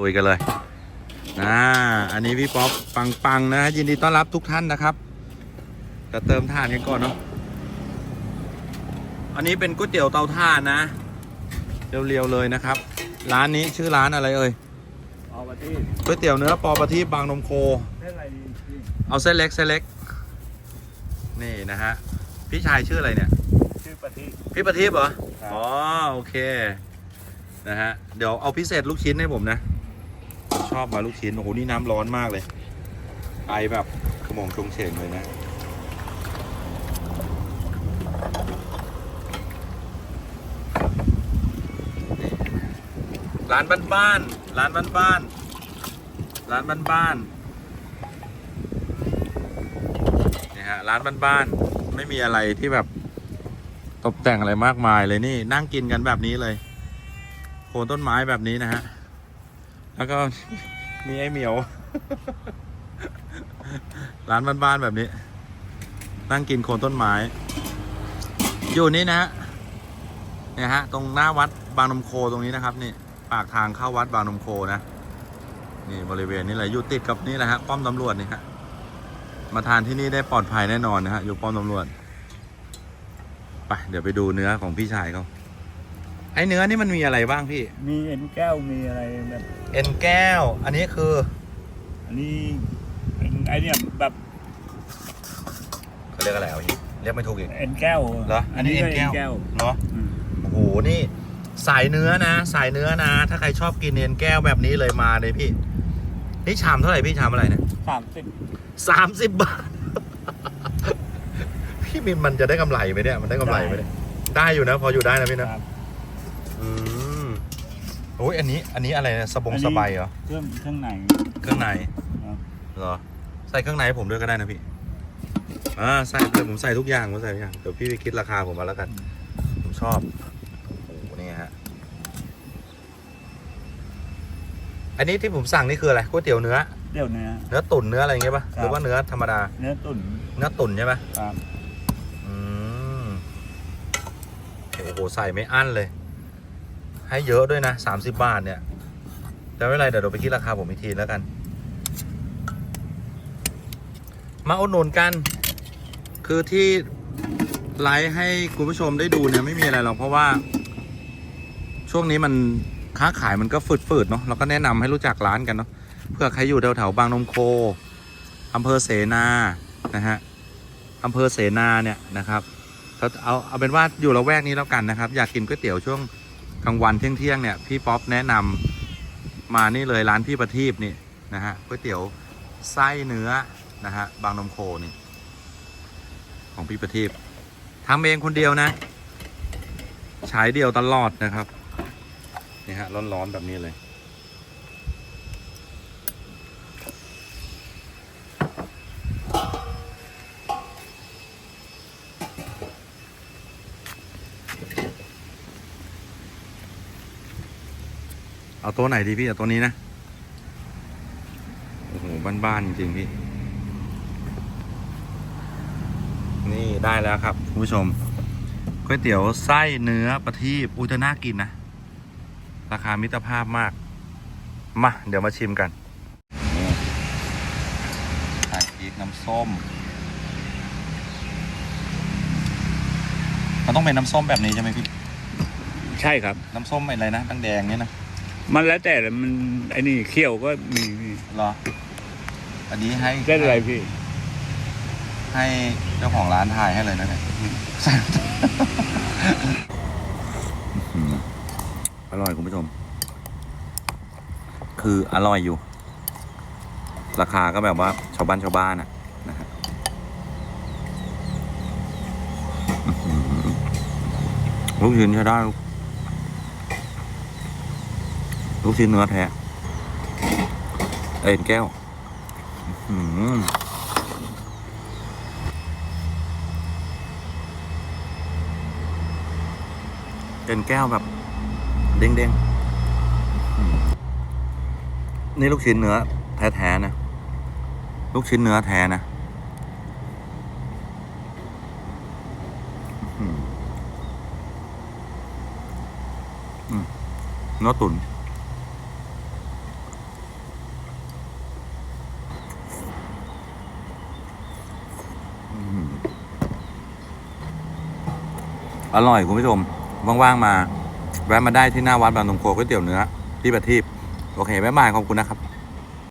ลุยกันเลยนะอันนี้พี่ป๊อปปังปังๆนะยินดีต้อนรับทุกท่านนะครับ จะเติมถ่านกันก่อนเนาะ อันนี้เป็นก๋วยเตี๋ยวเตาถ่านนะ เรียวๆเลยนะครับ ร้านนี้ชื่อร้านอะไรเอ่ยเอามาที่ก๋วยเตี๋ยวเนื้อปอประทีปบางนมโค เส้นอะไรดีพี่เอาเส้นเล็กเส้นเล็ก นี่นะฮะ พี่ชายชื่ออะไรเนี่ย ชื่อปะทิพี่ประทีปเหรอ ครับ อ๋อโอเค นะฮะ เดี๋ยวเอาพิเศษลูกชิ้นให้ผมนะ ชอบมาลูกชิ้น โอ้โห นี่น้ำร้อนมากเลย ไอแบบขมงชงเฉงเลยนะ ร้านบ้านๆ ร้านบ้านๆ ร้านบ้านๆนี่ฮะ ร้านบ้านๆ ไม่มีอะไรที่แบบตกแต่งอะไรมากมายเลยนี่ นั่งกินกันแบบนี้เลย โคนต้นไม้แบบนี้นะฮะ แล้วก็มีไอ้เหมียว ร้านบ้านๆแบบนี้ นั่งกินโคนต้นไม้ อยู่นี่นะฮะเนี่ยฮะ ตรงหน้าวัดบางนมโคตรงนี้นะครับ นี่ ปากทางเข้าวัดบางนมโคนะ นี่บริเวณนี้แหละอยู่ติดกับนี่แหละฮะป้อมตำรวจนี่ฮะมาทานที่นี่ได้ปลอดภัยแน่นอนนะฮะอยู่ป้อมตำรวจไปเดี๋ยวไปดูเนื้อของพี่ชายเขา ไอเนื้อนี่มันมีอะไรบ้างพี่ มีเอ็นแก้วมีอะไรแบบเอ็นแก้ว อันนี้คืออันนี้เป็นไอเนี่ยแบบเขาเรียกอะไรเอาอีกเรียกไม่ถูกอีกเอ็นแก้วเหรออันนี้เอ็นแก้วแก้วเนาะอืมโอ้โหนี่ สายเนื้อนะ สายเนื้อนะ ถ้าใครชอบกินเอ็นแก้วแบบนี้เลยมาเลยพี่นี่ชามเท่าไหร่พี่ชามอะไรเนี่ยสามสิบสามสิบบาท พี่มินมันจะได้กำไรไหมเนี่ยมันได้กำไรไหมเนี่ยได้อยู่นะ พออยู่ได้นะพี่นะ ครับอืม โอ้ยอันนี้อันนี้อะไรนะสบงสบายเหรอเครื่องเครื่องไหนเครื่องในครับเหรอใส่เครื่องในให้ผมด้วยก็ได้นะพี่อ่าใส่เลยผมใส่ทุกอย่างผมใส่ทุกอย่างเดี๋ยวพี่ไปคิดราคาผมมาแล้วกัน ผมชอบโอ้โหนี่ฮะอันนี้ที่ผมสั่งนี่คืออะไรก๋วยเตี๋ยวเนื้อเดี๋ยวเนื้อ เนื้อตุ๋นเนื้ออะไรอย่างเงี้ยปะครับหรือว่าเนื้อธรรมดา เนื้อตุ๋นเนื้อตุ๋นใช่ปะครับอืมโอ้โหใส่ไม่อั้นเลย ให้เยอะด้วยนะสามสิบบาทเนี่ย แต่ไม่เป็นไรเดี๋ยวเราไปคิดราคาผมอีกทีแล้วกัน มาอุดหนุนกัน คือที่ไลฟ์ให้คุณผู้ชมได้ดูเนี่ยไม่มีอะไรหรอกเพราะว่า ช่วงนี้มันค้าขายมันก็ฝืดๆเนาะเราก็แนะนำให้รู้จักร้านกันเนาะเพื่อใครอยู่แถวๆบางนมโคอำเภอเสนานะฮะอำเภอเสนาเนี่ยนะครับเอาเอาเป็นว่าอยู่ละแวกนี้แล้วกันนะครับ อยากกินก๋วยเตี๋ยวช่วง กลางวันเที่ยงๆเนี่ยพี่ป๊อปแนะนำมานี่เลยร้านพี่ประทีปนี่นะฮะก๋วยเตี๋ยวไส้เนื้อนะฮะบางนมโคนี่ของพี่ประทีปทำเองคนเดียวนะใช้เดียวตลอดนะครับนี่ฮะร้อนๆแบบนี้เลย เอาตัวไหนดีพี่เอาตัวนี้นะ โอ้โหบ้านๆจริงๆพี่ นี่ได้แล้วครับคุณผู้ชมก๋วยเตี๋ยวไส้เนื้อประทีปอุยจะน่ากินนะ ราคามิตรภาพมาก มา เดี๋ยวมาชิมกันใส่พริกน้ำส้ม มันต้องเป็นน้ำส้มแบบนี้ใช่ไหมพี่ ใช่ครับ น้ำส้มอะไรนะตั้งแดงเนี่ยนะ มันแล้วแต่มันไอ้นี่เคี่ยวก็มีมีเหรอ อันนี้ให้เส้นอะไรพี่ ให้เจ้าของร้านถ่ายให้เลยนะเนี่ยอร่อยคุณผู้ชม คืออร่อยอยู่ ราคาก็แบบว่าชาวบ้านชาวบ้านนะนะฮะอื้อหือลูกชิ้นใช้ได้ ลูกชิ้นเนื้อแท้เอ็นแก้วอื้อหือเป็นแก้วแบบ เด้งๆนี่ลูกชิ้นเนื้อแท้ๆนะ ลูกชิ้นเนื้อแท้นะเนื้อตุ๋น อร่อยคุณผู้ชม ว่างๆมา แวะมาได้ที่หน้าวัดบางนมโคก๋วยเตี๋ยวเนื้อที่ประทีปโอเคบ๊ายบายขอบคุณนะครับ